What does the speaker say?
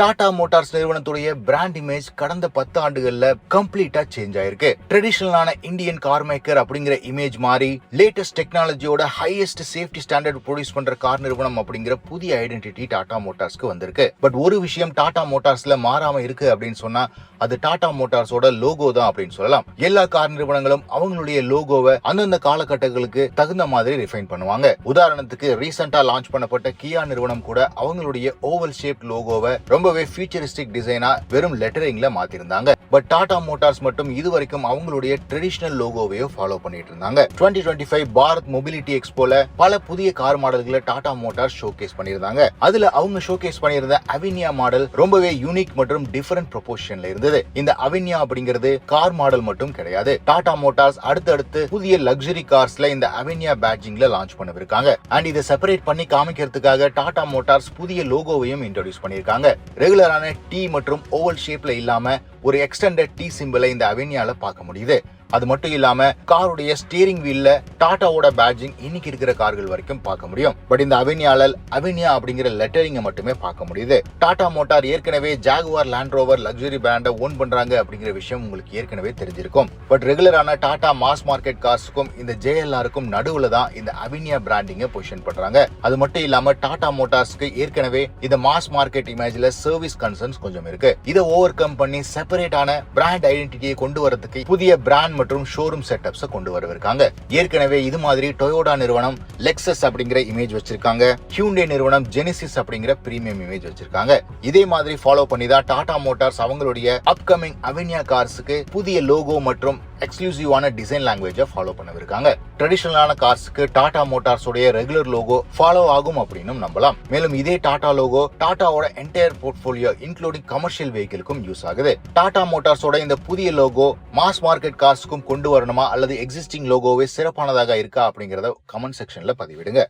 Tata Motors நிறுவனத்துடைய brand image கடந்த பத்து ஆண்டுகள்ல கம்ப்ளீட்டா சேஞ்ச் ஆயிருக்கு. ட்ரெடிஷனலான இந்தியன் கார் மேக்கர் அப்படிங்கிற இமேஜ் மாறி லேட்டஸ்ட் டெக்னாலஜியோட ஹையஸ்ட் சேஃப்டி ஸ்டாண்டர்ட் ப்ரொடியூஸ் பண்ற கார் நிறுவனம் அப்படிங்கிற புதிய ஐடென்டிட்டி டாடா மோட்டார்ஸ்க்கு வந்திருக்கு. பட் ஒரு விஷயம் டாடா மோட்டார்ஸ்ல மாறாம இருக்கு அப்படின்னு சொன்னா அது டாடா மோட்டார்ஸோட லோகோ தான் அப்படின்னு சொல்லலாம். எல்லா கார் நிறுவனங்களும் அவங்களுடைய லோகோவை அந்தந்த காலகட்டங்களுக்கு தகுந்த மாதிரி ரிஃபைன் பண்ணுவாங்க. உதாரணத்துக்கு ரீசெண்டா லான்ச் பண்ணப்பட்ட கியா நிறுவனம் கூட அவங்களுடைய ஓவல் ஷேப் லோகோவை ரொம்ப ரொம்பவே ஃபியூச்சரிஸ்டிக் டிசைனா வெறும் லெட்டரிங்ல மாத்திருந்தாங்க. பட் டாடா மோட்டார்ஸ் மட்டும் இதுவரைக்கும் அவங்களுடைய ட்ரெடிஷனல் லோகோவையோ ஃபாலோ பண்ணிட்டு இருந்தாங்க. Twenty twenty five Bharat mobility எக்ஸ்போல பல புதிய கார் மாடல்களை டாடா மோட்டார்ஸ் ஷோகேஸ் பண்ணியிருந்தாங்க. அதுல அவங்க ஷோகேஸ் பண்ணியிருந்த அவினியா மாடல் ரொம்பவே யூனிக் மற்றும் டிஃபரெண்ட் ப்ரொபோஷன்ல இருந்தது. இந்த அவினியா அப்படிங்கிறது கார் மாடல் மட்டும் கிடையாது. டாடா மோட்டார்ஸ் அடுத்தடுத்து புதிய லக்ஸரி கார்ஸ்ல இந்த அவினியா பேட்ஜிங்ல லான்ச் பண்ணவிருக்காங்க. அண்ட் இதை செப்பரேட் பண்ணி காமிக்கிறதுக்காக டாடா மோட்டார்ஸ் புதிய லோகோவையும் இன்ட்ரோடியூஸ் பண்ணியிருக்காங்க. ரெகுலரான டி மற்றும் ஓவல் ஷேப்ல இல்லாம ஒரு எக்ஸ்டெண்டட் டி சிம்பிளை இந்த அவென்யால பார்க்க முடியுது. அது மட்டும் இல்லாம காருடைய ஸ்டீரிங் வீல்ல டாட்டாவோட பேட்ஜிங் இன்னைக்கு இருக்கிற கார்கள் வரைக்கும் பார்க்க முடியும். பட் இந்த அவென்யால அவெனியா அப்படிங்கிற லெட்டரிங்க மட்டுமே பார்க்க முடியுது. டாடா மோட்டார் ஏற்கனவே ஜாகுவார் லேண்ட் ரோவர் லக்ஸரி பிராண்டை ஓன் பண்றாங்க அப்படிங்கிற விஷயம் உங்களுக்கு ஏற்கனவே தெரிஞ்சிருக்கும். பட் ரெகுலரான டாடா மாஸ் மார்க்கெட் கார்ஸுக்கும் இந்த ஜேஎல்ஆருக்கும் நடுவுல தான் இந்த அவெனியா பிராண்டிங்கை பொசிஷன் பண்றாங்க. அது மட்டும் இல்லாம டாடா மோட்டார்ஸ்க்கு ஏற்கனவே இந்த மாஸ் மார்க்கெட் இமேஜ்ல சர்வீஸ் கன்சர்ன்ஸ் கொஞ்சம் இருக்கு. இதை ஓவர் கம் பண்ணி செப்பரேட்டான பிராண்ட் ஐடென்டிட்டியை கொண்டு வரதுக்கு புதிய பிராண்ட் மற்றும் ஷோரூம் செட்டப்ஸை கொண்டு வரவிருக்காங்க. ஏற்கனவே இது மாதிரி டொயோடா நிறுவனம் லெக்ஸஸ் அப்படிங்கிற இமேஜ் வச்சிருக்காங்க. ஹியூண்டே நிறுவனம் ஜெனிசிஸ் அப்படிங்கிற பிரீமியம் இமேஜ் வச்சிருக்காங்க. இதே மாதிரி ஃபாலோ பண்ணி தான் டாடா மோட்டார்ஸ் அவங்களுடைய அப்கமிங் அவென்யா கார்ஸுக்கு புதிய லோகோ மற்றும் எக்ஸ்க்ளூசிவான டிசைன் லாங்குவேஜை ஃபாலோ பண்ணவிருக்காங்க. ட்ரெடிஷனலான கார்ஸ்க்கு டாடா மோட்டார்ஸோடைய ரெகுலர் லோகோ ஃபாலோ ஆகும் அப்படின்னு நம்பலாம். மேலும் இதே டாடா லோகோ டாடாவோட என்டையர் போர்ட்ஃபோலியோ இன்க்ளூடிங் கமர்ஷியல் வெஹிக்கிளுக்கும் யூஸ் ஆகுது. டாடா மோட்டார்ஸோட இந்த புதிய லோகோ மாஸ் மார்க்கெட் கார்ஸ்க்கும் கொண்டு வரணுமா அல்லது எக்ஸிஸ்டிங் லோகோவே சிறப்பானதாக இருக்கா அப்படிங்கிறத கமெண்ட் செக்ஷன்ல பதிவிடுங்க.